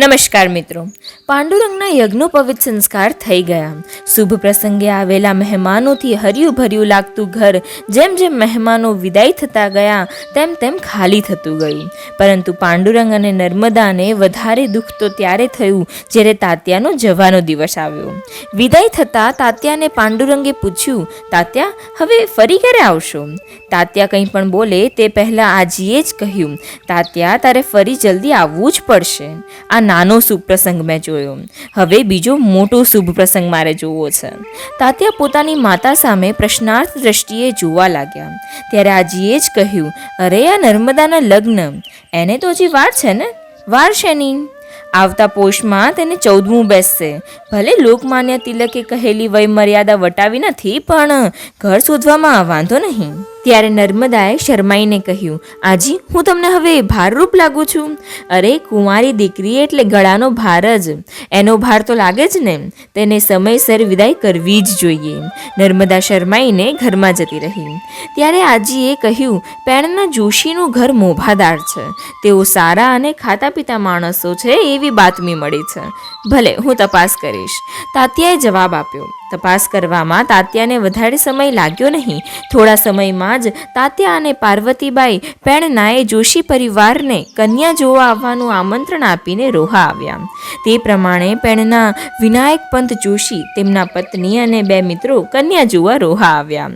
નમસ્કાર મિત્રો. પાંડુરંગના યજ્ઞોપવિત સંસ્કાર થઈ ગયા. શુભ પ્રસંગે આવેલા મહેમાનોથી હર્યું ભર્યું લાગતું ઘર, જેમ જેમ મહેમાનો વિદાય થતા ગયા, તેમ તેમ ખાલી થતું ગયું. પરંતુ પાંડુરંગ અને નર્મદાને વધારે દુઃખ તો ત્યારે થયું, જ્યારે તાત્યાનો જવાનો દિવસ આવ્યો. વિદાય થતાં તાત્યાને પાંડુરંગે પૂછ્યું, તાત્યા, હવે ફરી ક્યારે આવશો? તાત્યા કંઈ પણ બોલે, તે પહેલાં આજીએ જ કહ્યું, તાત્યા, તારે ફરી જલ્દી આવવું જ પડશે. આ નાનો શુભ પ્રસંગ મેં જોયો. હવે બીજો મોટો શુભ પ્રસંગ મારે જોવો છે. તાત્યા પોતાની માતા સામે પ્રશ્નાર્થ દ્રષ્ટિએ જોવા લાગ્યા. ત્યારે આજીએ જ કહ્યું, અરે, આ નર્મદાના લગ્ન. એને તો હજી વાર છે ને? વાર શેની આવતા પોષમાં તેને ચૌદમું બેસશે. ભલે લોકમાન્ય તિલકે કહેલી વય મર્યાદા વટાવી નથી, પણ ઘર શોધવામાં વાંધો નહીં. ત્યારે નર્મદાએ શરમાઈને કહ્યું, આજી, હું તમને હવે ભારરૂપ લાગુ છું. અરે, કુંવારી દીકરી એટલે ગળાનો ભાર જ. એનો ભાર તો લાગે જ ને. તેને સમયસર વિદાય કરવી જ જોઈએ. નર્મદા શરમાઈને ઘરમાં જતી રહી. ત્યારે આજીએ કહ્યું પેણના જોશીનું ઘર મોભાદાર છે. તેઓ સારા અને ખાતા પીતા માણસો છે એવી બાતમી મળી છે. ભલે, હું તપાસ કરીશ. તાત્યાએ જવાબ આપ્યો તપાસ કરવામાં તાત્યાને વધારે સમય લાગ્યો નહીં. થોડા સમયમાં જ તાત્યા અને પાર્વતીબાઈ પેણનાએ જોશી પરિવારને કન્યા જોવા આવવાનું આમંત્રણ આપીને રોહા આવ્યા. તે પ્રમાણે પેણના વિનાયક પંત જોશી, તેમના પત્ની અને બે મિત્રો કન્યા જોવા રોહા આવ્યા.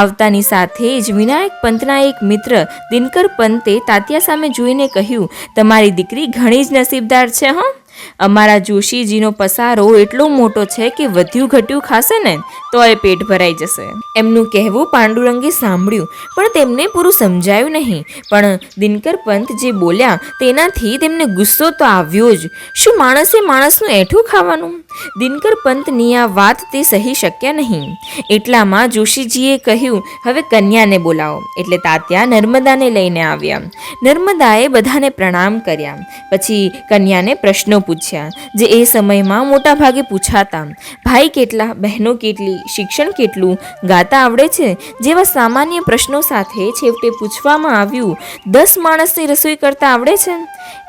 આવતાની સાથે જ વિનાયક પંતના એક મિત્ર દિનકર પંતે તાત્યા સામે જોઈને કહ્યું, તમારી દીકરી ઘણી જ નસીબદાર છે, હં. અમારા જોશીજીનો પસારો એટલો મોટો છે કે વધ્યું ઘટ્યું ખાશે ને તો એ પેટ ભરાઈ જશે. એમનું કહેવું પાંડુરંગે સાંભળ્યું, પણ તેમને પૂરું સમજાયું નહીં. પણ દિનકર પંત જે બોલ્યા, તેનાથી તેમને ગુસ્સો તો આવ્યો જ. શું માણસે માણસનું એઠું ખાવાનું? દિનકર પંતની આ વાત તે સહી શક્યા નહીં. એટલામાં જોશીજીએ કહ્યું, હવે કન્યાને બોલાવો. એટલે તાત્યા નર્મદાને લઈને આવ્યા. નર્મદાએ બધાને પ્રણામ કર્યા. પછી કન્યાને પ્રશ્નો પૂછ્યા, જે એ સમયમાં મોટા ભાગે પૂછાતા. ભાઈ કેટલા, બહેનો કેટલી, શિક્ષણ કેટલું, ગાતા આવડે છે? જેવા સામાન્ય પ્રશ્નો સાથે છેવટે પૂછવામાં આવ્યું, દસ માણસની રસોઈ કરતા આવડે છે?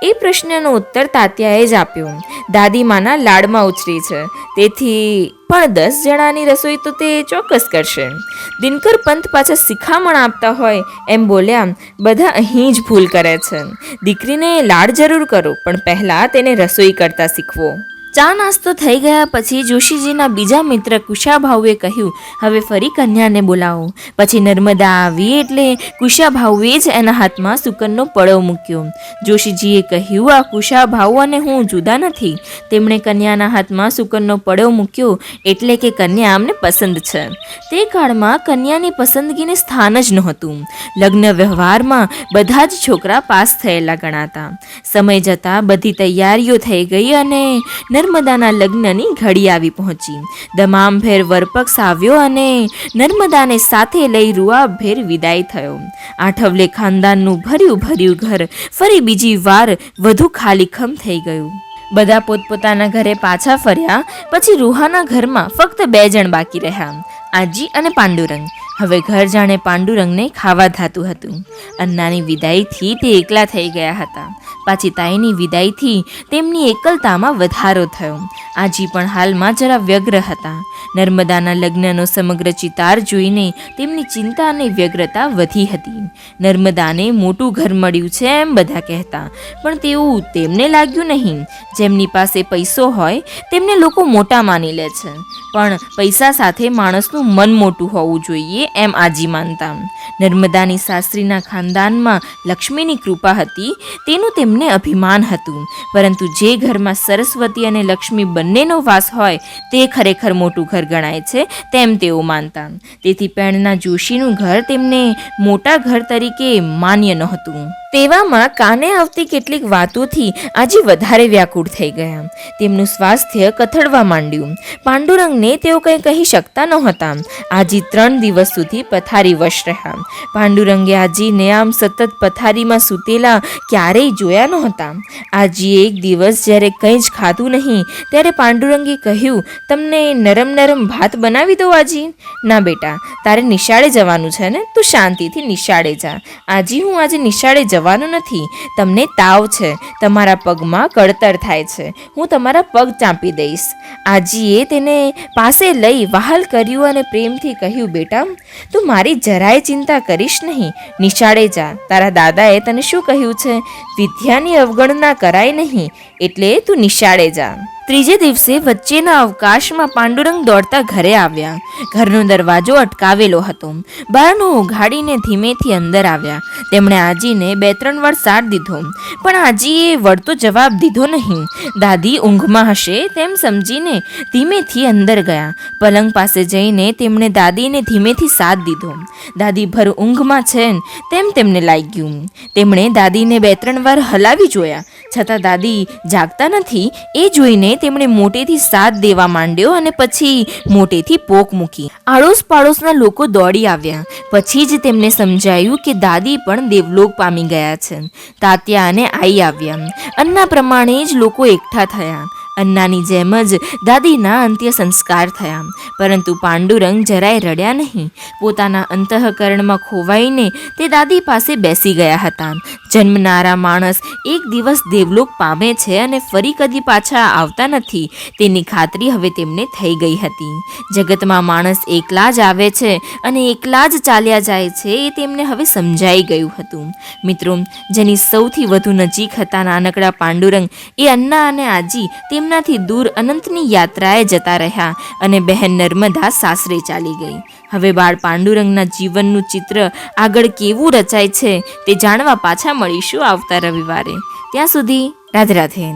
એ પ્રશ્નનો ઉત્તર તાત્યાએ જ આપ્યો. દાદીમાના લાડમાં ઉછરી છે. તેથી પણ દસ જણાની રસોઈ તો તે ચોક્કસ કરશે. દિનકર પંત પાછા શિખામણ આપતા હોય એમ બોલ્યા બધા અહીં જ ભૂલ કરે છે. દીકરીને લાડ જરૂર કરો, પણ પહેલાં તેને રસોઈ કરતા શીખવો. ચા નાસ્તો થઈ ગયા પછી જોશીજીના બીજા મિત્ર કુશાભાઉએ કહ્યું, હવે ફરી કન્યાને બોલાવો. પછી નર્મદા આવી એટલે કુશાભાઉએ જ એના હાથમાં સુકનનો પડો મૂક્યો. જોશીજીએ કહ્યું, આ કુશાભાઉ અને હું જુદા નથી. તેમણે કન્યાના હાથમાં સુકનનો પડો મૂક્યો એટલે કે કન્યા અમને પસંદ છે. તે કાળમાં કન્યાની પસંદગીને સ્થાન જ નહોતું. લગ્ન વ્યવહારમાં બધા જ છોકરા પાસ થયેલા ગણાતા. સમય જતાં બધી તૈયારીઓ થઈ ગઈ અને નર્મદાના લગ્નની ઘડી આવી પહોંચી. દમામભેર વરપક્ષ આવ્યો અને નર્મદાને સાથે લઈ રૂઆભેર વિદાય થયો. આઠવલે ખાનદાનનું ભર્યું ભર્યું ઘર, ફરી બીજી વાર વધુ ખાલીખમ થઈ ગયું. બધા પોતપોતાના ઘરે પાછા ફર્યા, પછી રૂહાના ઘરમાં ફક્ત બે જણ બાકી રહ્યા. આજી અને પાંડુરંગ. હવે ઘર જાણે પાંડુરંગને ખાવા ધાતું હતું. અન્નાની વિદાયથી તે એકલા થઈ ગયા હતા. પાછી તાઈની વિદાયથી તેમની એકલતામાં વધારો થયો. આજી પણ હાલમાં જરા વ્યગ્ર હતા. નર્મદાના લગ્નનો સમગ્ર ચિતાર જોઈને તેમની ચિંતા અને વ્યગ્રતા વધી હતી. નર્મદાને મોટું ઘર મળ્યું છે એમ બધા કહેતા. પણ તેવું તેમને લાગ્યું નહીં. જેમની પાસે પૈસો હોય, તેમને લોકો મોટા માની લે છે. પણ પૈસા સાથે માણસનું મન મોટું હોવું જોઈએ એમ આજી માનતા. નર્મદાની સાસરીના ખાનદાનમાં લક્ષ્મીની કૃપા હતી, તેનું તેમને અભિમાન હતું. પરંતુ જે ઘરમાં સરસ્વતી અને લક્ષ્મી બંનેનો વાસ હોય, તે ખરેખર મોટું ઘર ગણાય છે તેમ તેઓ માનતા. તેથી પેણના જોશીનું ઘર તેમને મોટા ઘર તરીકે માન્ય નહોતું. તેવામાં કાને આવતી કેટલીક વાતોથી આજે વધારે વ્યાકુળ થઈ ગયા. તેમનું સ્વાસ્થ્ય કથળવા માંડ્યું. પાંડુરંગને તેઓ કંઈ કહી શકતા નહોતા. આજી ત્રણ દિવસ સુધી પથારી વશ રહ્યા. પાંડુરંગે આજીને આમ સતત પથારીમાં સૂતેલા ક્યારેય જોયા નહોતા. આજીએ એક દિવસ જ્યારે કંઈ જ ખાધું નહીં, ત્યારે પાંડુરંગે કહ્યું, તમને નરમ નરમ ભાત બનાવી દો આજી? ના બેટા, તારે નિશાળે જવાનું છે ને, તું શાંતિથી નિશાળે જા. આજી હું આજે નિશાળે જવા જવાનું નથી. તમને તાવ છે. તમારા પગમાં કળતર થાય છે. હું તમારા પગ ચાંપી દઈશ. આજીએ તેને પાસે લઈ વહાલ કર્યું અને પ્રેમથી કહ્યું, બેટા, તું મારી જરાય ચિંતા કરીશ નહીં. નિશાળે જા. તારા દાદાએ તને શું કહ્યું છે? વિદ્યાની અવગણના કરાય નહીં. એટલે તું નિશાળે જા. ત્રીજે દિવસે વચ્ચેના અવકાશમાં પાંડુરંગ દોડતા ઘરે આવ્યા. ઘરનો દરવાજો અટકાવેલો હતો. બહારનું ઉઘાડીને ધીમેથી અંદર આવ્યા. તેમણે આજીને બે ત્રણ વાર સાથ દીધો. પણ આજીએ વળતો જવાબ દીધો નહીં. દાદી, ઊંઘમાં હશે? તેમ સમજીને ધીમેથી અંદર ગયા. પલંગ પાસે જઈને તેમણે દાદીને ધીમેથી સાથ દીધો. દાદી, ભર ઊંઘમાં છે તેમ તેમને લાગ્યું. તેમણે દાદીને બે ત્રણ વાર હલાવી જોયા. છતાં દાદી જાગતા નથી, એ જોઈને તેમણે મોટેથી સાથ દેવા માંડ્યો અને પછી મોટેથી પોક મૂકી. આડોશ પાડોશના લોકો દોડી આવ્યા. પછી જ તેમને સમજાયું કે દાદી પણ દેવલોક પામી ગયા છે. તાત્યા અને આઈ આવ્યા. અન્ના પ્રમાણે જ લોકો એકઠા થયા. અન્નાની જેમ જ દાદીના અંત્ય સંસ્કાર થયા. પરંતુ પાંડુરંગ જરાય રડ્યા નહીં. પોતાના અંતઃકરણમાં ખોવાઈને તે દાદી પાસે બેસી ગયા હતા. જન્મનારા માણસ એક દિવસ દેવલોક પામે છે અને ફરી કદી પાછા આવતા નથી. તેની ખાતરી હવે તેમને થઈ ગઈ હતી. જગતમાં માણસ એકલા જ આવે છે અને એકલા જ ચાલ્યા જાય છે એ તેમને હવે સમજાઈ ગયું હતું. મિત્રો, જેની સૌથી વધુ નજીક હતા નાનકડા પાંડુરંગ એ અન્ના અને આજી તેમનાથી દૂર અનંતની યાત્રાએ જતા રહ્યા અને બહેન નર્મદા સાસરે ચાલી ગઈ. હવે બાળ પાંડુરંગના જીવનનું ચિત્ર આગળ કેવું રચાય છે તે જાણવા પાછા મળીશું આવતા રવિવારે. ત્યાં સુધી રાધે રાધે.